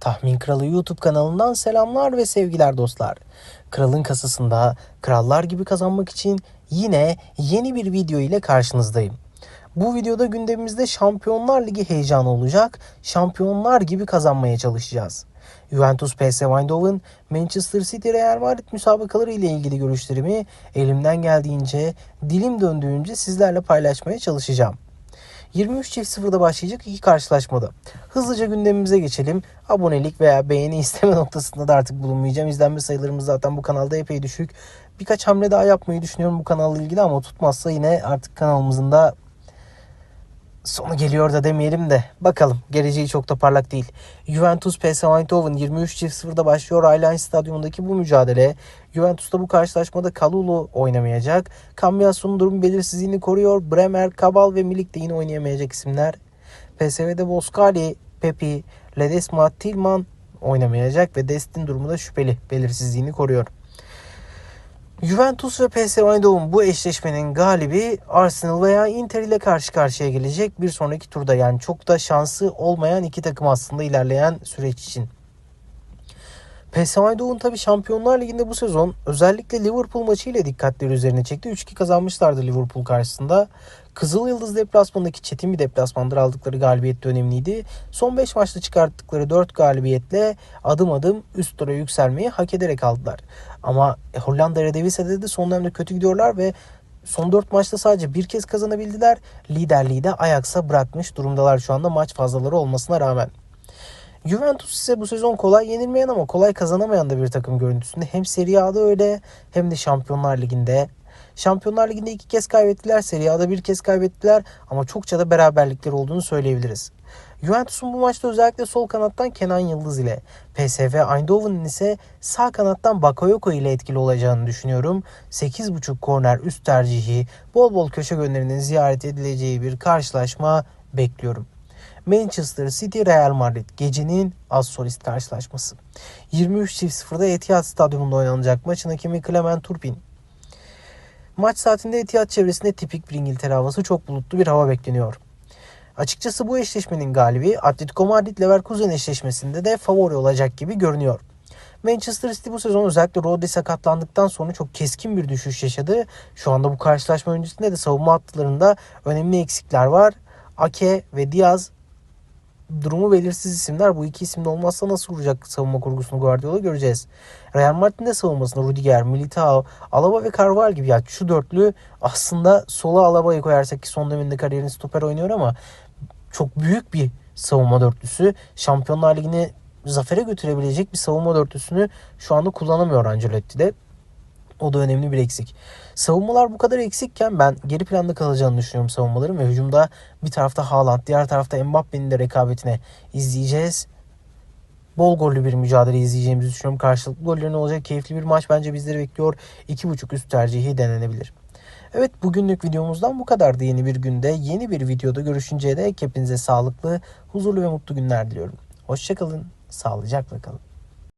Tahmin Kralı YouTube kanalından selamlar ve sevgiler dostlar. Kralın kasasında krallar gibi kazanmak için yine yeni bir video ile karşınızdayım. Bu videoda gündemimizde Şampiyonlar Ligi heyecanı olacak. Şampiyonlar gibi kazanmaya çalışacağız. Juventus PSV Eindhoven, Manchester City Real Madrid müsabakaları ile ilgili görüşlerimi elimden geldiğince, dilim döndüğünce sizlerle paylaşmaya çalışacağım. 23.0'da başlayacak iki karşılaşmada. Hızlıca gündemimize geçelim. Abonelik veya beğeni isteme noktasında da artık bulunmayacağım. İzlenme sayılarımız zaten bu kanalda epey düşük. Birkaç hamle daha yapmayı düşünüyorum bu kanalla ilgili ama tutmazsa yine artık kanalımızın da sonu geliyor da demeyelim de bakalım geleceği çok da parlak değil. Juventus PSV Eindhoven 23.0'da başlıyor Allianz Stadyumundaki bu mücadele. Juventus'ta bu karşılaşmada Kalulu oynamayacak. Cambiasso'nun durum belirsizliğini koruyor. Bremer, Kabal ve Milik de yine oynayamayacak isimler. PSV'de Boskali, Pepi, Ledesma, Tilman oynamayacak ve Destin durumu da şüpheli belirsizliğini koruyor. Juventus ve PSV Eindhoven bu eşleşmenin galibi Arsenal veya Inter ile karşı karşıya gelecek bir sonraki turda. Yani çok da şansı olmayan iki takım aslında ilerleyen süreç için. PSV Eindhoven tabii Şampiyonlar Ligi'nde bu sezon özellikle Liverpool maçıyla dikkatleri üzerine çekti. 3-2 kazanmışlardı Liverpool karşısında. Kızıl Yıldız deplasmanındaki çetin bir deplasmandır aldıkları galibiyet de önemliydi. Son 5 maçta çıkarttıkları 4 galibiyetle adım adım üst tura yükselmeyi hak ederek aldılar. Ama Hollanda Eredivisie'de de son dönemde kötü gidiyorlar ve son 4 maçta sadece bir kez kazanabildiler. Liderliği de Ajax'a bırakmış durumdalar şu anda maç fazlaları olmasına rağmen. Juventus ise bu sezon kolay yenilmeyen ama kolay kazanamayan da bir takım görüntüsünde. Hem Serie A'da öyle hem de Şampiyonlar Ligi'nde. Şampiyonlar Ligi'nde iki kez kaybettiler. Serie A'da bir kez kaybettiler. Ama çokça da beraberlikleri olduğunu söyleyebiliriz. Juventus'un bu maçta özellikle sol kanattan Kenan Yıldız ile PSV Eindhoven'ın ise sağ kanattan Bakayoko ile etkili olacağını düşünüyorum. 8.5 korner üst tercihi, bol bol köşe gönderinin ziyaret edileceği bir karşılaşma bekliyorum. Manchester City Real Madrid gecenin az solist karşılaşması. 23.00'da Etihad Stadyumunda oynanacak maçın hakemi Clement Turpin. Maç saatinde Etihad çevresinde tipik bir İngiltere havası çok bulutlu bir hava bekleniyor. Açıkçası bu eşleşmenin galibi Atletico Madrid Leverkusen eşleşmesinde de favori olacak gibi görünüyor. Manchester City bu sezon özellikle Rodri sakatlandıktan sonra çok keskin bir düşüş yaşadı. Şu anda bu karşılaşma öncesinde de savunma hatlarında önemli eksikler var. Ake ve Diaz durumu belirsiz isimler. Bu iki isimde olmazsa nasıl kuracak savunma kurgusunu Guardiola göreceğiz. Real Madrid'in de savunmasında Rudiger, Militao, Alaba ve Carvalho gibi ya şu dörtlü aslında sola Alaba'yı koyarsak ki son döneminde kariyerini stoper oynuyor ama çok büyük bir savunma dörtlüsü. Şampiyonlar Ligi'ni zafere götürebilecek bir savunma dörtlüsünü şu anda kullanamıyor Ancelotti'de. O da önemli bir eksik. Savunmalar bu kadar eksikken ben geri planda kalacağını düşünüyorum savunmaların ve hücumda bir tarafta Haaland, diğer tarafta Mbappe'nin de rekabetine izleyeceğiz. Bol gollü bir mücadele izleyeceğimizi düşünüyorum. Karşılıklı gollerin olacak keyifli bir maç bence bizleri bekliyor. 2.5 üst tercihi denenebilir. Evet bugünlük videomuzdan bu kadardı. Yeni bir günde yeni bir videoda görüşünceye dek hepinize sağlıklı, huzurlu ve mutlu günler diliyorum. Hoşçakalın, sağlıcakla kalın.